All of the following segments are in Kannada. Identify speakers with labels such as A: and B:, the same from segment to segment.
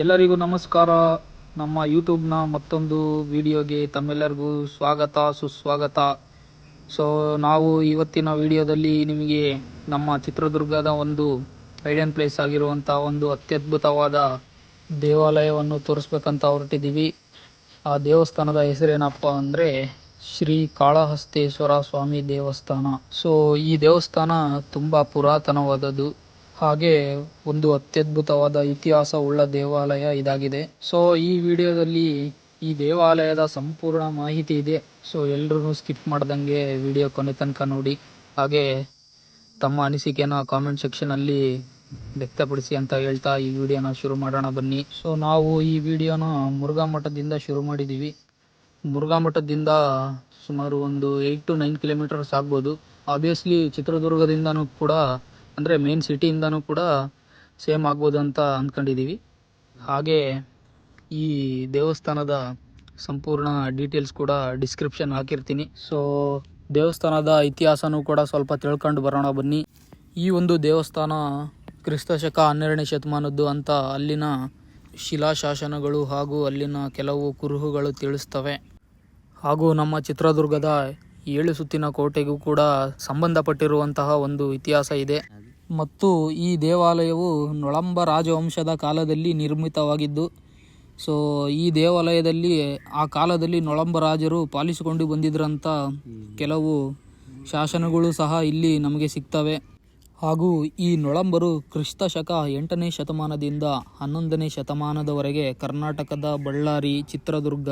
A: ಎಲ್ಲರಿಗೂ ನಮಸ್ಕಾರ. ನಮ್ಮ ಯೂಟ್ಯೂಬ್ನ ಮತ್ತೊಂದು ವಿಡಿಯೋಗೆ ತಮ್ಮೆಲ್ಲರಿಗೂ ಸ್ವಾಗತ, ಸುಸ್ವಾಗತ. ಸೊ ನಾವು ಇವತ್ತಿನ ವಿಡಿಯೋದಲ್ಲಿ ನಿಮಗೆ ನಮ್ಮ ಚಿತ್ರದುರ್ಗದ ಒಂದು ಐಡನ್ ಪ್ಲೇಸ್ ಆಗಿರುವಂಥ ಒಂದು ಅತ್ಯದ್ಭುತವಾದ ದೇವಾಲಯವನ್ನು ತೋರಿಸ್ಬೇಕಂತ ಹೊರಟಿದ್ದೀವಿ. ಆ ದೇವಸ್ಥಾನದ ಹೆಸರೇನಪ್ಪ ಅಂದರೆ ಶ್ರೀ ಕಾಳಹಸ್ತೇಶ್ವರ ಸ್ವಾಮಿ ದೇವಸ್ಥಾನ. ಸೊ ಈ ದೇವಸ್ಥಾನ ತುಂಬ ಪುರಾತನವಾದದ್ದು. ಹಾಗೆ ಒಂದು ಅತ್ಯದ್ಭುತವಾದ ಇತಿಹಾಸ ಉಳ್ಳ ದೇವಾಲಯ ಇದಾಗಿದೆ. ಸೊ ಈ ವಿಡಿಯೋದಲ್ಲಿ ಈ ದೇವಾಲಯದ ಸಂಪೂರ್ಣ ಮಾಹಿತಿ ಇದೆ. ಸೊ ಎಲ್ಲರೂ ಸ್ಕಿಪ್ ಮಾಡ್ದಂಗೆ ವಿಡಿಯೋ ಕೊನೆ ತನಕ ನೋಡಿ. ಹಾಗೆ ತಮ್ಮ ಅನಿಸಿಕೆನ ಕಾಮೆಂಟ್ ಸೆಕ್ಷನಲ್ಲಿ ವ್ಯಕ್ತಪಡಿಸಿ ಅಂತ ಹೇಳ್ತಾ ಈ ವಿಡಿಯೋನ ಶುರು ಮಾಡೋಣ ಬನ್ನಿ. ಸೊ ನಾವು ಈ ವಿಡಿಯೋನ ಮುರುಘಾ ಮಠದಿಂದ ಶುರು ಮಾಡಿದ್ದೀವಿ ಮುರುಘಾ ಮಠದಿಂದ ಸುಮಾರು ಒಂದು ಏಯ್ಟ್ ಟು ನೈನ್ ಕಿಲೋಮೀಟರ್ಸ್ ಆಗ್ಬೋದು. ಆಬ್ವಿಯಸ್ಲಿ ಚಿತ್ರದುರ್ಗದಿಂದನೂ ಕೂಡ ಅಂದರೆ ಮೇನ್ ಸಿಟಿಯಿಂದನೂ ಕೂಡ ಸೇಮ್ ಆಗ್ಬೋದು ಅಂತ ಅಂದ್ಕೊಂಡಿದ್ದೀವಿ ಹಾಗೆ ಈ ದೇವಸ್ಥಾನದ ಸಂಪೂರ್ಣ ಡೀಟೇಲ್ಸ್ ಕೂಡ ಡಿಸ್ಕ್ರಿಪ್ಷನ್ ಹಾಕಿರ್ತೀನಿ. ಸೊ ದೇವಸ್ಥಾನದ ಇತಿಹಾಸನೂ ಕೂಡ ಸ್ವಲ್ಪ ತಿಳ್ಕೊಂಡು ಬರೋಣ ಬನ್ನಿ. ಈ ಒಂದು ದೇವಸ್ಥಾನ ಕ್ರಿಸ್ತ ಶಕ ಹನ್ನೆರಡನೇ ಶತಮಾನದ್ದು ಅಂತ ಅಲ್ಲಿನ ಶಿಲಾಶಾಸನಗಳು ಹಾಗೂ ಅಲ್ಲಿನ ಕೆಲವು ಕುರುಹುಗಳು ತಿಳಿಸ್ತವೆ. ಹಾಗೂ ನಮ್ಮ ಚಿತ್ರದುರ್ಗದ ಏಳು ಸುತ್ತಿನ ಕೋಟೆಗೂ ಕೂಡ ಸಂಬಂಧಪಟ್ಟಿರುವಂತಹ ಒಂದು ಇತಿಹಾಸ ಇದೆ. ಮತ್ತು ಈ ದೇವಾಲಯವು ನೊಳಂಬ ರಾಜವಂಶದ ಕಾಲದಲ್ಲಿ ನಿರ್ಮಿತವಾಗಿದ್ದು, ಸೊ, ಈ ದೇವಾಲಯದಲ್ಲಿ, ಆ ಕಾಲದಲ್ಲಿ ನೊಳಂಬ ರಾಜರು ಪಾಲಿಸಿಕೊಂಡು ಬಂದಿದ್ರಂಥ ಕೆಲವು ಶಾಸನಗಳು ಸಹ ಇಲ್ಲಿ ನಮಗೆ ಸಿಗ್ತವೆ. ಹಾಗೂ ಈ ನೊಳಂಬರು ಕ್ರಿಸ್ತ ಶಕ ಎಂಟನೇ ಶತಮಾನದಿಂದ ಹನ್ನೊಂದನೇ ಶತಮಾನದವರೆಗೆ ಕರ್ನಾಟಕದ ಬಳ್ಳಾರಿ, ಚಿತ್ರದುರ್ಗ,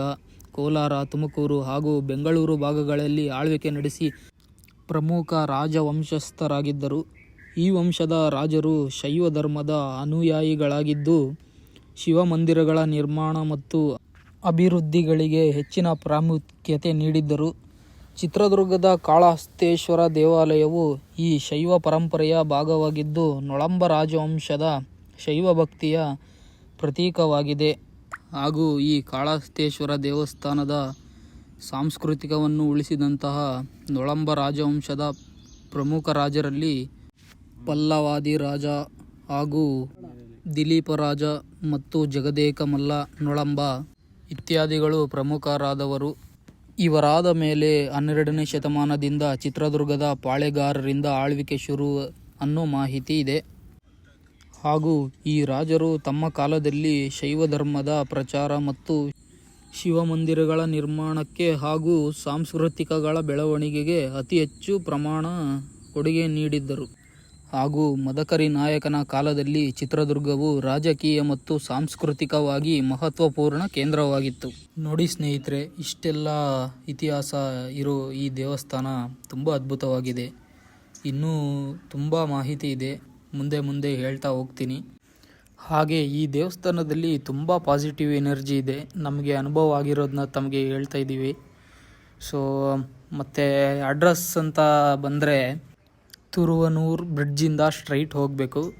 A: ಕೋಲಾರ, ತುಮಕೂರು ಹಾಗೂ ಬೆಂಗಳೂರು ಭಾಗಗಳಲ್ಲಿ ಆಳ್ವಿಕೆ ನಡೆಸಿ ಪ್ರಮುಖ ರಾಜವಂಶಸ್ಥರಾಗಿದ್ದರು. ಈ ವಂಶದ ರಾಜರು ಶೈವ ಧರ್ಮದ ಅನುಯಾಯಿಗಳಾಗಿದ್ದು, ಶಿವಮಂದಿರಗಳ ನಿರ್ಮಾಣ ಮತ್ತು ಅಭಿವೃದ್ಧಿಗಳಿಗೆ ಹೆಚ್ಚಿನ ಪ್ರಾಮುಖ್ಯತೆ ನೀಡಿದ್ದರು. ಚಿತ್ರದುರ್ಗದ ಕಾಳಹಸ್ತೇಶ್ವರ ದೇವಾಲಯವು ಈ ಶೈವ ಪರಂಪರೆಯ ಭಾಗವಾಗಿದ್ದು, ನೊಳಂಬ ರಾಜವಂಶದ ಶೈವ ಭಕ್ತಿಯ ಪ್ರತೀಕವಾಗಿದೆ. ಹಾಗೂ ಈ ಕಾಳಹಸ್ತೇಶ್ವರ ದೇವಸ್ಥಾನದ ಸಾಂಸ್ಕೃತಿಕವನ್ನು ಉಳಿಸಿದಂತಹ ನೊಳಂಬ ರಾಜವಂಶದ ಪ್ರಮುಖ ರಾಜರಲ್ಲಿ ಪಲ್ಲವಾದಿ ರಾಜ ಹಾಗೂ ದಿಲೀಪ ರಾಜ ಮತ್ತು ಜಗದೇಕ ಮಲ್ಲ ನೊಳಂಬ ಇತ್ಯಾದಿಗಳು ಪ್ರಮುಖರಾದವರು. ಇವರಾದ ಮೇಲೆ ಹನ್ನೆರಡನೇ ಶತಮಾನದಿಂದ ಚಿತ್ರದುರ್ಗದ ಪಾಳೆಗಾರರಿಂದ ಆಳ್ವಿಕೆ ಶುರು ಅನ್ನೋ ಮಾಹಿತಿ ಇದೆ. ಹಾಗೂ ಈ ರಾಜರು ತಮ್ಮ ಕಾಲದಲ್ಲಿ ಶೈವ ಧರ್ಮದ ಪ್ರಚಾರ ಮತ್ತು ಶಿವಮಂದಿರಗಳ ನಿರ್ಮಾಣಕ್ಕೆ ಹಾಗೂ ಸಾಂಸ್ಕೃತಿಕಗಳ ಬೆಳವಣಿಗೆಗೆ ಅತಿ ಹೆಚ್ಚು ಪ್ರಮಾಣ ಕೊಡುಗೆ ನೀಡಿದ್ದರು. ಹಾಗೂ ಮದಕರಿ ನಾಯಕನ ಕಾಲದಲ್ಲಿ ಚಿತ್ರದುರ್ಗವು ರಾಜಕೀಯ ಮತ್ತು ಸಾಂಸ್ಕೃತಿಕವಾಗಿ ಮಹತ್ವಪೂರ್ಣ ಕೇಂದ್ರವಾಗಿತ್ತು. ನೋಡಿ ಸ್ನೇಹಿತರೆ, ಇಷ್ಟೆಲ್ಲ ಇತಿಹಾಸ ಇರೋ ಈ ದೇವಸ್ಥಾನ ತುಂಬ ಅದ್ಭುತವಾಗಿದೆ. ಇನ್ನೂ ತುಂಬ ಮಾಹಿತಿ ಇದೆ. ಮುಂದೆ ಮುಂದೆ ಹೇಳ್ತಾ ಹೋಗ್ತೀನಿ. ಹಾಗೆ ಈ ದೇವಸ್ಥಾನದಲ್ಲಿ ತುಂಬ ಪಾಸಿಟಿವ್ ಎನರ್ಜಿ ಇದೆ. ನಮಗೆ ಅನುಭವ ಆಗಿರೋದನ್ನ ತಮಗೆ ಹೇಳ್ತಾ ಇದ್ದೀವಿ. ಸೊ ಮತ್ತು ಅಡ್ರೆಸ್ ಅಂತ ಬಂದರೆ ತುರುವನೂರು ಬ್ರಿಡ್ಜಿಂದ ಸ್ಟ್ರೈಟ್ ಹೋಗಬೇಕು.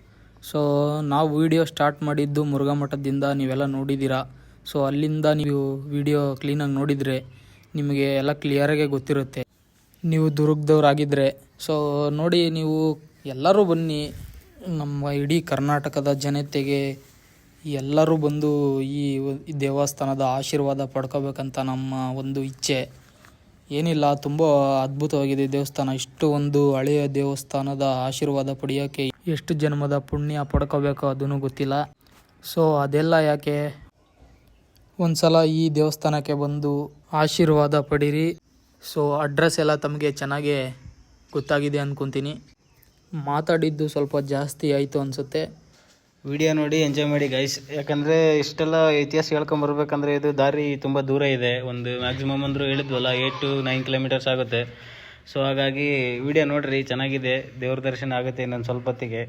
A: ಸೊ, ನಾವು ವಿಡಿಯೋ ಸ್ಟಾರ್ಟ್ ಮಾಡಿದ್ದು ಮುರುಘಾ ಮಠದಿಂದ ನೀವೆಲ್ಲ ನೋಡಿದ್ದೀರಾ. ಸೊ, ಅಲ್ಲಿಂದ ನೀವು ವಿಡಿಯೋ ಕ್ಲೀನಾಗಿ ನೋಡಿದರೆ ನಿಮಗೆ ಎಲ್ಲ ಕ್ಲಿಯರಾಗೆ ಗೊತ್ತಿರುತ್ತೆ. ನೀವು ದುರ್ಗದವರಾಗಿದ್ದರೆ ಸೊ, ನೋಡಿ ನೀವು ಎಲ್ಲರೂ ಬನ್ನಿ. ನಮ್ಮ ಇಡೀ ಕರ್ನಾಟಕದ ಜನತೆಗೆ ಎಲ್ಲರೂ ಬಂದು ಈ ದೇವಸ್ಥಾನದ ಆಶೀರ್ವಾದ ಪಡ್ಕೋಬೇಕಂತ ನಮ್ಮ ಒಂದು ಇಚ್ಛೆ. ಏನಿಲ್ಲ, ತುಂಬ ಅದ್ಭುತವಾಗಿದೆ ದೇವಸ್ಥಾನ. ಇಷ್ಟು ಒಂದು ಹಳೆಯ ದೇವಸ್ಥಾನದ ಆಶೀರ್ವಾದ ಪಡೆಯೋಕ್ಕೆ ಎಷ್ಟು ಜನ್ಮದ ಪುಣ್ಯ ಪಡ್ಕೋಬೇಕು ಅದೂ ಗೊತ್ತಿಲ್ಲ. ಸೊ ಅದೆಲ್ಲ ಯಾಕೆ? ಒಂದ್ಸಲ ಈ ದೇವಸ್ಥಾನಕ್ಕೆ ಬಂದು ಆಶೀರ್ವಾದ ಪಡೀರಿ. ಸೊ ಅಡ್ರೆಸ್ ಎಲ್ಲ ತಮಗೆ ಚೆನ್ನಾಗೇ ಗೊತ್ತಾಗಿದೆ ಅಂದ್ಕೊತೀನಿ ಮಾತಾಡಿದ್ದು ಸ್ವಲ್ಪ ಜಾಸ್ತಿ ಆಯಿತು ಅನಿಸುತ್ತೆ.
B: ವಿಡಿಯೋ ನೋಡಿ ಎಂಜಾಯ್ ಮಾಡಿ ಗೈಸ್ ಯಾಕಂದರೆ ಇಷ್ಟೆಲ್ಲ ಇತಿಹಾಸ ಹೇಳ್ಕೊಂಬರ್ಬೇಕಂದ್ರೆ ಇದು ದಾರಿ ತುಂಬ ದೂರ ಇದೆ. ಒಂದು ಮ್ಯಾಕ್ಸಿಮಮ್ ಅಂದರೂ ಹೇಳಿದ್ವಲ್ಲ ಏಯ್ಟ್ ಟು ನೈನ್ ಕಿಲೋಮೀಟರ್ಸ್ ಆಗುತ್ತೆ. ಸೊ ಹಾಗಾಗಿ ವಿಡಿಯೋ ನೋಡಿರಿ, ಚೆನ್ನಾಗಿದೆ. ದೇವ್ರ ದರ್ಶನ ಆಗುತ್ತೆ ಇನ್ನೊಂದು ಸ್ವಲ್ಪ ಹೊತ್ತಿಗೆ.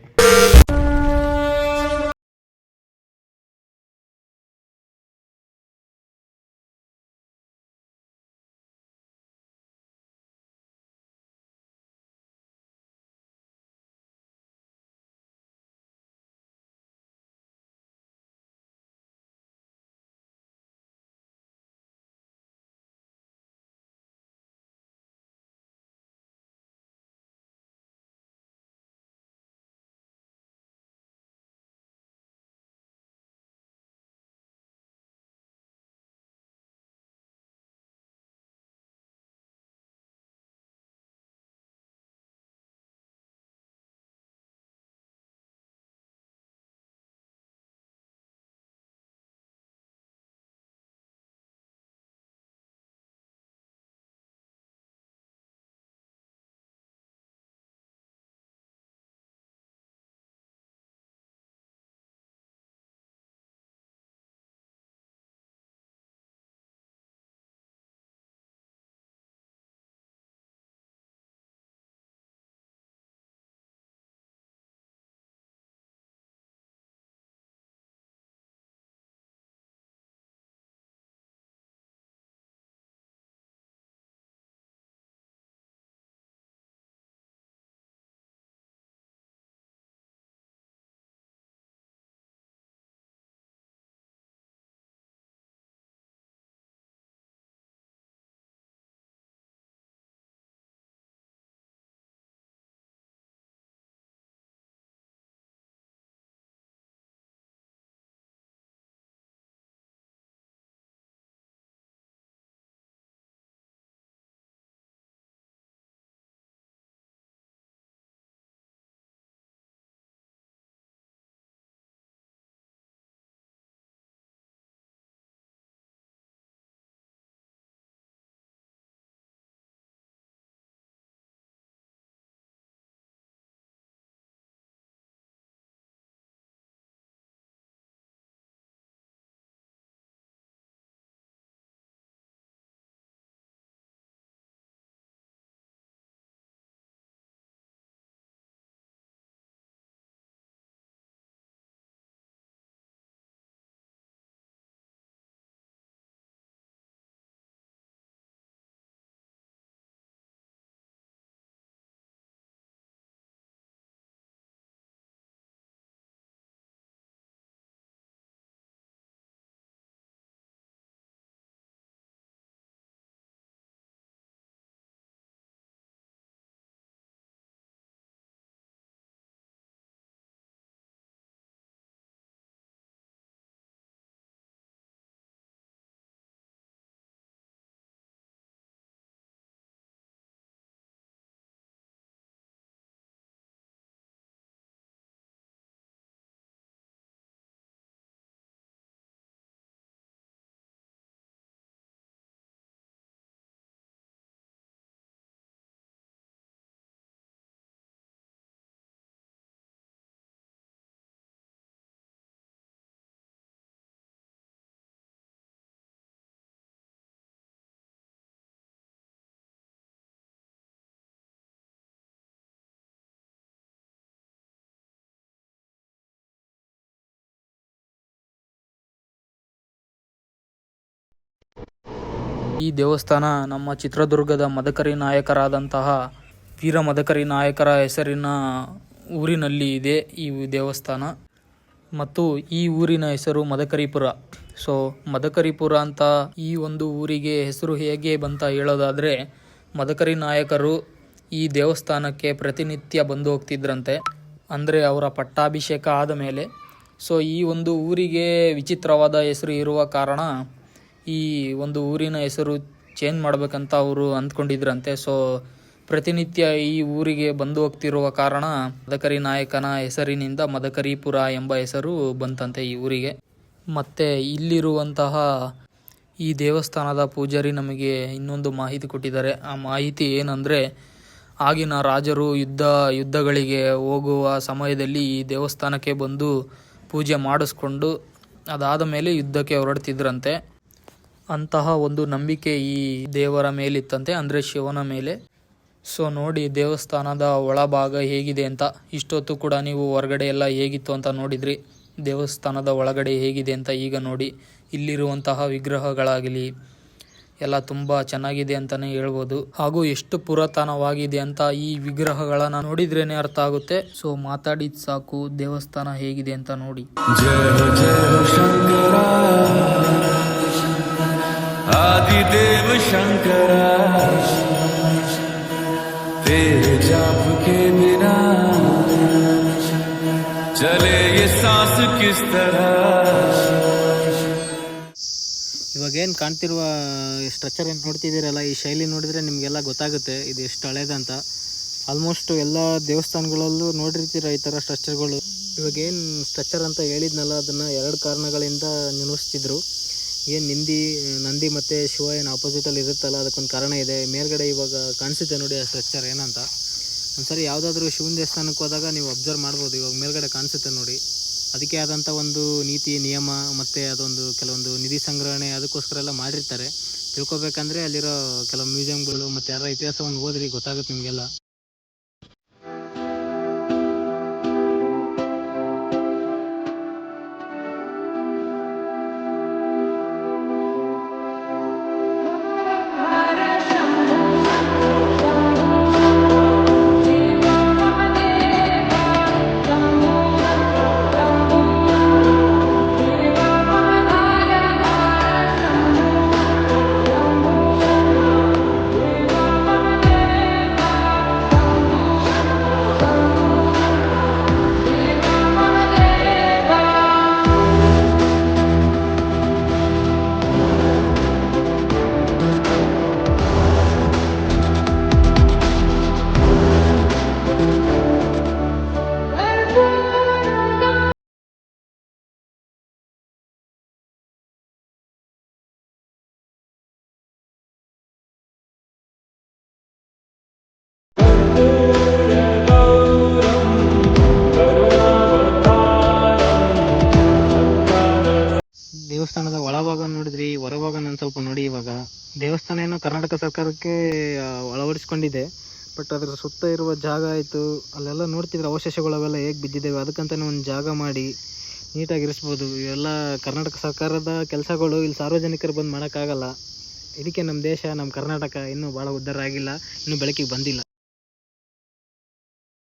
A: ಈ ದೇವಸ್ಥಾನ ನಮ್ಮ ಚಿತ್ರದುರ್ಗದ ಮದಕರಿ ನಾಯಕರಾದಂತಹ ವೀರ ಮದಕರಿ ನಾಯಕರ ಹೆಸರಿನ ಊರಿನಲ್ಲಿ ಇದೆ ಈ ದೇವಸ್ಥಾನ. ಮತ್ತು ಈ ಊರಿನ ಹೆಸರು ಮದಕರಿಪುರ. ಸೊ, ಮದಕರಿಪುರ ಅಂತ ಈ ಒಂದು ಊರಿಗೆ ಹೆಸರು ಹೇಗೆ ಬಂತ ಹೇಳೋದಾದರೆ, ಮದಕರಿ ನಾಯಕರು ಈ ದೇವಸ್ಥಾನಕ್ಕೆ ಪ್ರತಿನಿತ್ಯ ಬಂದು ಹೋಗ್ತಿದ್ರಂತೆ. ಅಂದರೆ ಅವರ ಪಟ್ಟಾಭಿಷೇಕ ಆದ ಮೇಲೆ. ಸೊ, ಈ ಒಂದು ಊರಿಗೆ ವಿಚಿತ್ರವಾದ ಹೆಸರು ಇರುವ ಕಾರಣ ಈ ಒಂದು ಊರಿನ ಹೆಸರು ಚೇಂಜ್ ಮಾಡಬೇಕಂತ ಅವರು ಅಂದ್ಕೊಂಡಿದ್ರಂತೆ. ಸೊ ಪ್ರತಿನಿತ್ಯ ಈ ಊರಿಗೆ ಬಂದು ಹೋಗ್ತಿರುವ ಕಾರಣ ಮದಕರಿ ನಾಯಕನ ಹೆಸರಿನಿಂದ ಮದಕರಿಪುರ ಎಂಬ ಹೆಸರು ಬಂತಂತೆ ಈ ಊರಿಗೆ. ಮತ್ತೆ ಇಲ್ಲಿರುವಂತಹ ಈ ದೇವಸ್ಥಾನದ ಪೂಜಾರಿ ನಮಗೆ ಇನ್ನೊಂದು ಮಾಹಿತಿ ಕೊಟ್ಟಿದ್ದಾರೆ. ಆ ಮಾಹಿತಿ ಏನಂದರೆ, ಆಗಿನ ರಾಜರು ಯುದ್ಧ, ಯುದ್ಧಗಳಿಗೆ ಹೋಗುವ ಸಮಯದಲ್ಲಿ ಈ ದೇವಸ್ಥಾನಕ್ಕೆ ಬಂದು ಪೂಜೆ ಮಾಡಿಸ್ಕೊಂಡು ಅದಾದ ಮೇಲೆ ಯುದ್ಧಕ್ಕೆ ಹೊರಡ್ತಿದ್ರಂತೆ. ಅಂತಹ ಒಂದು ನಂಬಿಕೆ ಈ ದೇವರ ಮೇಲಿತ್ತಂತೆ, ಅಂದರೆ ಶಿವನ ಮೇಲೆ. ಸೊ ನೋಡಿ, ದೇವಸ್ಥಾನದ ಒಳಭಾಗ ಹೇಗಿದೆ ಅಂತ. ಇಷ್ಟೊತ್ತು ಕೂಡ ನೀವು ಹೊರಗಡೆ ಎಲ್ಲ ಹೇಗಿತ್ತು ಅಂತ ನೋಡಿದ್ರಿ. ದೇವಸ್ಥಾನದ ಒಳಗಡೆ ಹೇಗಿದೆ ಅಂತ ಈಗ ನೋಡಿ. ಇಲ್ಲಿರುವಂತಹ ವಿಗ್ರಹಗಳಾಗಲಿ, ಎಲ್ಲ ತುಂಬ ಚೆನ್ನಾಗಿದೆ ಅಂತಲೇ ಹೇಳ್ಬೋದು. ಹಾಗೂ ಎಷ್ಟು ಪುರಾತನವಾಗಿದೆ ಅಂತ ಈ ವಿಗ್ರಹಗಳನ್ನು ನೋಡಿದ್ರೇನೆ ಅರ್ಥ ಆಗುತ್ತೆ. ಸೊ ಮಾತಾಡಿದ ಸಾಕು, ದೇವಸ್ಥಾನ ಹೇಗಿದೆ ಅಂತ ನೋಡಿ.
C: आदिदेव शंकरा तेरे जाप के बिना चले ये सांस किस तरह
B: ಇವಾಗ ಏನು ಕಾಣ್ತಿರುವ ಸ್ಟ್ರಕ್ಚರ್ ಏನು ನೋಡ್ತಿದ್ದೀರಲ್ಲ ಈ ಶೈಲಿ ನೋಡಿದರೆ ನಿಮಗೆಲ್ಲ ಗೊತ್ತಾಗುತ್ತೆ ಇದು ಎಷ್ಟು ಹಳೇದಂತ ಆಲ್ಮೋಸ್ಟ್ ಎಲ್ಲ ದೇವಸ್ಥಾನಗಳಲ್ಲೂ ನೋಡಿರ್ತೀರ ಈ ಥರ ಸ್ಟ್ರಕ್ಚರ್ಗಳು ಇವಾಗ ಏನು ಸ್ಟ್ರಕ್ಚರ್ ಅಂತ ಹೇಳಿದ್ನಲ್ಲ ಅದನ್ನು ಎರಡು ಕಾರಣಗಳಿಂದ ನಿರ್ವಹಿಸ್ತಿದ್ರು ಏನು ನಿಂದಿ, ನಂದಿ ಮತ್ತು ಶಿವ ಏನು ಆಪೋಸಿಟಲ್ಲಿ ಇರುತ್ತಲ್ಲ, ಅದಕ್ಕೊಂದು ಕಾರಣ ಇದೆ. ಮೇಲ್ಗಡೆ ಇವಾಗ ಕಾಣಿಸುತ್ತೆ ನೋಡಿ ಆ ಸ್ಟ್ರಕ್ಚರ್ ಏನಂತ. ಒಂದ್ಸರಿ ಯಾವುದಾದ್ರೂ ಶಿವನ ದೇವಸ್ಥಾನಕ್ಕೆ ಹೋದಾಗ ನೀವು ಅಬ್ಸರ್ವ್ ಮಾಡ್ಬೋದು, ಇವಾಗ ಮೇಲ್ಗಡೆ ಕಾಣಿಸುತ್ತೆ ನೋಡಿ. ಅದಕ್ಕೆ ಆದಂಥ ಒಂದು ನೀತಿ, ನಿಯಮ ಮತ್ತು ಅದೊಂದು ಕೆಲವೊಂದು ನಿಧಿ ಸಂಗ್ರಹಣೆ ಅದಕ್ಕೋಸ್ಕರ ಎಲ್ಲ ಮಾಡಿರ್ತಾರೆ. ತಿಳ್ಕೊಬೇಕಂದ್ರೆ ಅಲ್ಲಿರೋ ಕೆಲವು ಮ್ಯೂಸಿಯಂಗಳು ಮತ್ತು ಯಾರ ಇತಿಹಾಸವನ್ನು ಓದ್ರಿ, ಗೊತ್ತಾಗುತ್ತೆ ನಿಮಗೆಲ್ಲ. ಒಳಭಾಗ ನೋಡಿದ್ರಿ, ಹೊರಭಾಗ ನಾನು ಸ್ವಲ್ಪ ನೋಡಿ ಇವಾಗ. ದೇವಸ್ಥಾನ ಏನೋ ಕರ್ನಾಟಕ ಸರ್ಕಾರಕ್ಕೆ ಅಳವಡಿಸ್ಕೊಂಡಿದೆ. ಬಟ್ ಅದ್ರ ಸುತ್ತ ಇರುವ ಜಾಗ ಆಯಿತು, ಅಲ್ಲೆಲ್ಲ ನೋಡ್ತಿದ್ರೆ ಅವಶೇಷಗಳು ಅವೆಲ್ಲ ಹೇಗೆ ಬಿದ್ದಿದ್ದಾವೆ ಅದಕ್ಕಂತಲೇ ಒಂದು ಜಾಗ ಮಾಡಿ ನೀಟಾಗಿ ಇರಿಸ್ಬೋದು ಇವೆಲ್ಲ ಕರ್ನಾಟಕ ಸರ್ಕಾರದ ಕೆಲಸಗಳು, ಇಲ್ಲಿ ಸಾರ್ವಜನಿಕರು ಬಂದು ಮಾಡೋಕ್ಕಾಗಲ್ಲ. ಇದಕ್ಕೆ ನಮ್ಮ ದೇಶ ನಮ್ಮ ಕರ್ನಾಟಕ ಇನ್ನೂ ಭಾಳ ಉದ್ಧಾರ ಆಗಿಲ್ಲ, ಇನ್ನೂ ಬೆಳಕಿಗೆ ಬಂದಿಲ್ಲ.